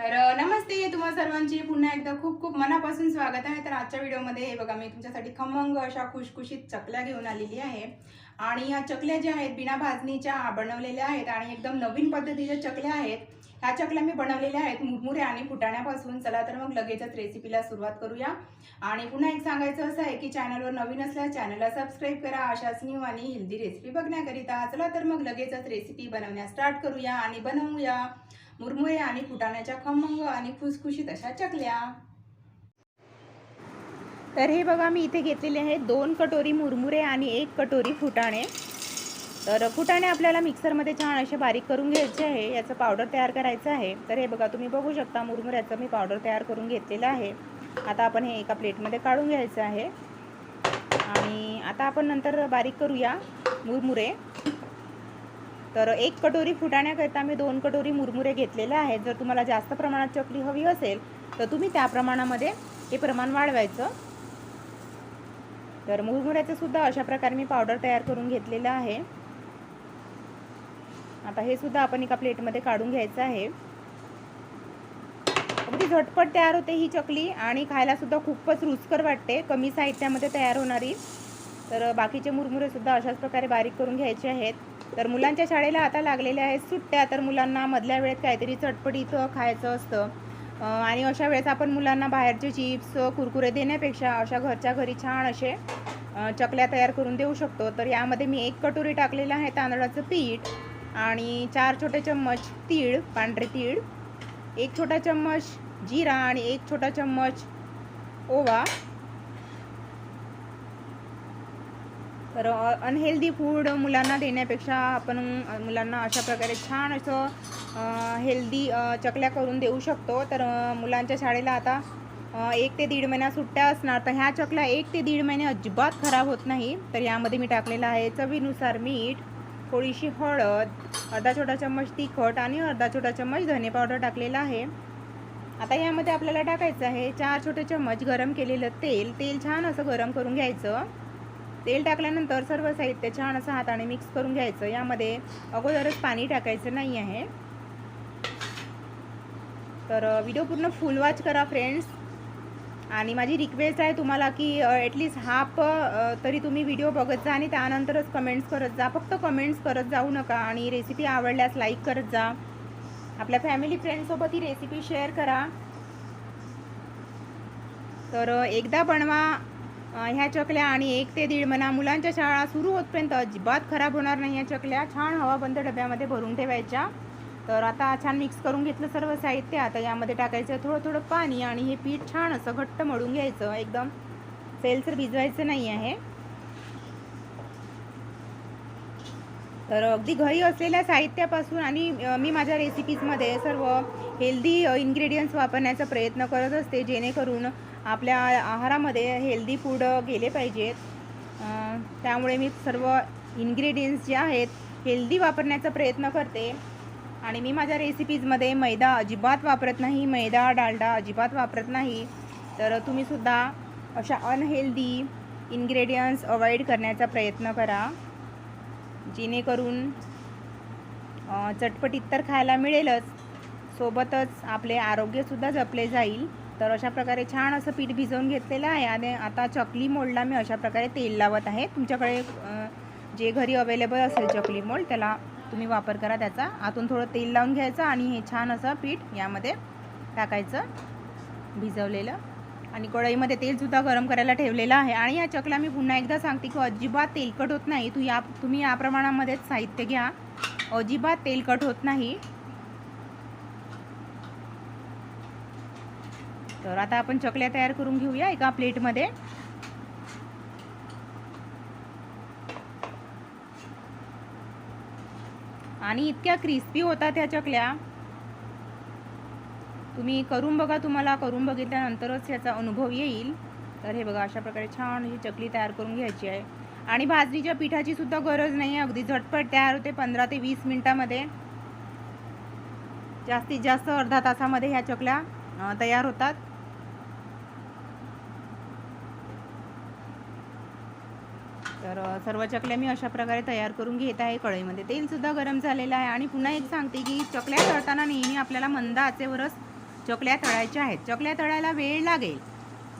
तर नमस्ते तुम्हा सर्वांची. पुन्हा एकदा खूप खूप मनापासून स्वागत आहे. तर आजच्या व्हिडिओमध्ये हे बघा मी तुमच्यासाठी खमंग अशा खुशखुशीत चकल्या घेऊन आलेली आहे. आणि ह्या चकल्या ज्या आहेत बिना भाजणीच्या बनवलेल्या आहेत आणि एकदम नवीन पद्धतीच्या चकल्या आहेत. ह्या चकल्या मी बनवलेल्या आहेत मुरमुरे आणि फुटाण्यापासून. चला तर मग लगेचच रेसिपीला सुरुवात करूया. आणि पुन्हा एक सांगायचं असं आहे की चॅनलवर नवीन असल्यास चॅनलला सबस्क्राईब करा. अशाच न्यू आणि हेल्दी रेसिपी बघण्याकरिता चला तर मग लगेचच रेसिपी बनवण्यास स्टार्ट करूया आणि बनवूया मुरमुरे आणि फुटाण्याच्या खमंग आणि खुसखुशीत अशा चकल्या. तर हे बघा मी इथे घेतलेले आहेत दोन कटोरी मुरमुरे आणि एक कटोरी फुटाणे. तर फुटाणे आपल्याला मिक्सरमध्ये छान असे बारीक करून घ्यायचे आहे. याचं पावडर तयार करायचं आहे. तर हे बघा तुम्ही बघू शकता मुरमुऱ्याचं मी पावडर तयार करून घेतलेलं आहे. आता आपण हे एका प्लेटमध्ये काढून घ्यायचं आहे. आणि आता आपण नंतर बारीक करूया मुरमुरे. तर एक कटोरी फुटाण्याकरिता मी दोन कटोरी मुरमुरे घेतलेले आहेत. जर तुम्हाला जास्त प्रमाणात चकली हवी असेल तर तुम्ही त्या प्रमाणामध्ये हे प्रमाण वाढवायचं. तर मुरमुऱ्याचं सुद्धा अशा प्रकारे मी पावडर तयार करून घेतलेलं आहे. आता हे सुद्धा आपण एका प्लेटमध्ये काढून घ्यायचं आहे. अगदी झटपट तयार होते ही चकली आणि खायलासुद्धा खूपच रुचकर वाटते. कमी साहित्यामध्ये तयार होणारी. तर बाकीचे मुरमुरेसुद्धा अशाच प्रकारे बारीक करून घ्यायचे आहेत. तर मुलांच्या शाळेला आता लागलेल्या आहेत सुट्ट्या तर मुलांना मधल्या वेळेत काहीतरी चटपटीचं खायचं असतं. आणि अशा वेळेस आपण मुलांना बाहेरचे चिप्स कुरकुरे देण्यापेक्षा अशा घरच्या घरी छान असे चकल्या तयार करून देऊ शकतो. तर यामध्ये मी एक कटोरी टाकलेलं आहे तांदळाचं पीठ. आणि चार छोटे चम्मच तीळ पांढरे तीळ एक छोटा चम्मच जिरा आणि एक छोटा चम्मच ओवा. तर अनहेल्दी फूड मुलांना देण्यापेक्षा आपण मुलांना अशा प्रकारे छान असं हेल्दी चकल्या करून देऊ शकतो. तर मुलांच्या शाळेला आता एक ते दीड महिना सुट्ट्या असणार. तर ह्या चकल्या एक ते दीड महिने अजिबात खराब होत नाही. तर यामध्ये मी टाकलेलं आहे चवीनुसार मीठ थोडीशी हळद अर्धा छोटा चम्मच तिखट आणि अर्धा छोटा चम्मच धने पावडर टाकलेला आहे. आता यामध्ये आपल्याला टाकायचं आहे चार छोटे चम्मच गरम केलेलं तेल. तेल छान असं गरम करून घ्यायचं. तेल टाकल्यानंतर सर्व साहित्य छान असं हाताने मिक्स करून घ्यायचं. यामध्ये अगोदरच पाणी टाकायचं नाही आहे. तर व्हिडिओ पूर्ण फुल वॉच करा फ्रेंड्स आणि माझी रिक्वेस्ट आहे तुम्हाला की ॲटलिस्ट हाफ तरी तुम्ही व्हिडिओ बघत जा आणि त्यानंतरच कमेंट्स करत जा. फक्त कमेंट्स करत जाऊ नका आणि रेसिपी आवडल्यास लाईक करत जा. आपल्या फॅमिली फ्रेंडसोबत ही रेसिपी शेअर करा. तर एकदा बनवा ह्या चकल्या आणि एक ते दीड म्हणा. मुलांच्या शाळा सुरू होतपर्यंत अजिबात खराब होणार नाही या चकल्या. छान हवाबंद डब्यामध्ये भरून ठेवायच्या. तर आता छान मिक्स करून घेतलं सर्व साहित्य. आता यामध्ये टाकायचं थोडं थोडं पाणी आणि हे पीठ छान असं घट्ट मळून घ्यायचं. एकदम सेलसर भिजवायचं नाही आहे. तर अगदी घरी असलेल्या साहित्यापासून आणि मी माझ्या रेसिपीजमध्ये सर्व हेल्दी इन्ग्रेडियंट्स वापरण्याचा प्रयत्न करत असते जेणेकरून आपल्या आहारामध्ये हेल्दी फूड गेले पाहिजेत. त्यामुळे मी सर्व इन्ग्रेडियंट्स जे आहेत हेल्दी वापरण्याचा प्रयत्न करते. आणि मी माझ्या रेसिपीजमध्ये मैदा अजिबात वापरत नाही. मैदा डालडा अजिबात वापरत नाही. तर तुम्हीसुद्धा अशा अनहेल्दी इन्ग्रेडियंट्स अवॉइड करण्याचा प्रयत्न करा. जेणेकरून चटपटीत तर खायला मिळेलच. सोबतच आपले आरोग्यसुद्धा जपले जाईल. तर अशा प्रकारे छान असं पीठ भिजवून घेतलेलं आहे आणि आता चकली मोडला मी अशा प्रकारे तेल लावत आहे. तुमच्याकडे जे घरी अवेलेबल असेल चकली मोड त्याला तुम्ही वापर करा त्याचा. आतून थोडं तेल लावून घ्यायचं आणि हे छान असं पीठ यामध्ये टाकायचं भिजवलेलं. आणि कढईमध्ये तेलसुद्धा गरम करायला ठेवलेलं आहे. आणि या चकला मी पुन्हा एकदा सांगते की अजिबात तेलकट होत नाही. तू या तुम्ही या प्रमाणामध्येच साहित्य घ्या. अजिबात तेलकट होत नाही. तर आता आपण चकल्या तयार करून घेऊया एका प्लेटमध्ये. आणि इतक्या क्रिस्पी होतात ह्या चकल्या. तुम्ही करून बघा तुम्हाला करून बघितल्यानंतरच याचा अनुभव येईल. तर हे बघा अशा प्रकारे छान ही चकली तयार करून घ्यायची आहे. आणि भाजणीच्या पिठाची सुद्धा गरज नाही आहे अगदी झटपट तयार होते पंधरा ते वीस मिनटामध्ये. जास्तीत जास्त अर्धा तासामध्ये ह्या चकल्या तयार होतात. तर सर्व चकल्या मी अशा प्रकारे तयार करून घेत आहे कढईमध्ये. तेलसुद्धा गरम झालेलं आहे आणि पुन्हा एक सांगते की चकल्या तळताना नेहमी आपल्याला मंद आचेवरच चकल्या तळायच्या आहेत. चकल्या तळायला वेळ लागेल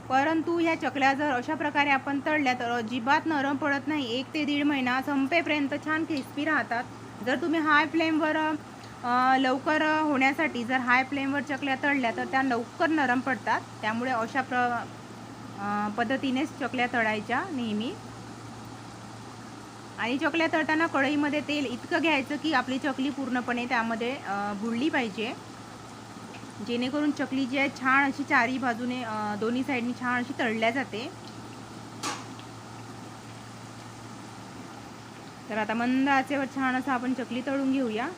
परंतु ह्या चकल्या जर अशा प्रकारे आपण तळल्या तर अजिबात नरम पडत नाही. एक ते दीड महिना संपेपर्यंत छान क्रिस्पी राहतात. जर तुम्ही हाय फ्लेमवर लवकर होण्यासाठी जर हाय फ्लेमवर चकल्या तळल्या तर त्या लवकर नरम पडतात. त्यामुळे अशा प्र पद्धतीनेच चकल्या तळायच्या नेहमी. आणि चकल्या तळताना कढईमध्ये तेल इतकं घ्यायचं की आपली चकली पूर्णपणे त्यामध्ये बुडली पाहिजे. जेणेकरून चकली जी आहे छान अशी चारी बाजूने दोन्ही साईडनी छान अशी तळल्या जाते. तर आता मंद आचेवर छान असं आपण चकली तळून घेऊया.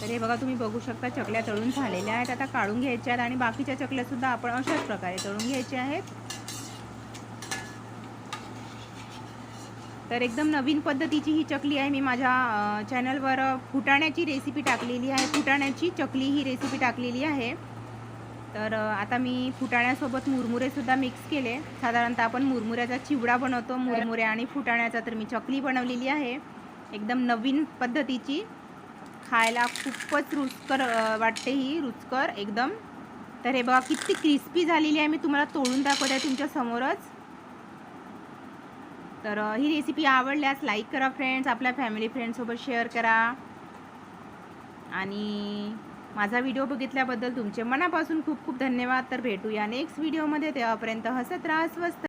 तर हे बघा तुम्ही बघू शकता चकल्या तळून झालेल्या आहेत. आता काढून घ्यायच्या आहेत आणि बाकीच्या चकल्यासुद्धा आपण अशाच प्रकारे तळून घ्यायच्या आहेत. तर एकदम नवीन पद्धतीची ही चकली आहे. मी माझ्या चॅनलवर फुटाण्याची रेसिपी टाकलेली आहे. फुटाण्याची चकली ही रेसिपी टाकलेली आहे. तर आता मी फुटाण्यासोबत मुरमुरेसुद्धा मिक्स केले. साधारणतः आपण मुरमुऱ्याचा चिवडा बनवतो. मुरमुरे आणि फुटाण्याचा तर मी चकली बनवलेली आहे. एकदम नवीन पद्धतीची. खायला खूपच रुचकर वाटते ही. रुचकर एकदम. तर हे बघा किती क्रिस्पी झालेली आहे. मी तुम्हाला तोडून दाखवत आहे तुमच्या समोरच. तर ही रेसिपी आवडल्यास लाईक करा फ्रेंड्स आपल्या फॅमिली फ्रेंड्ससोबत शेअर करा. आणि माझा व्हिडिओ बघितल्याबद्दल तुमचे मनापासून खूप खूप धन्यवाद. तर भेटूया नेक्स्ट व्हिडिओमध्ये तेव्हापर्यंत हसत राहा स्वस्त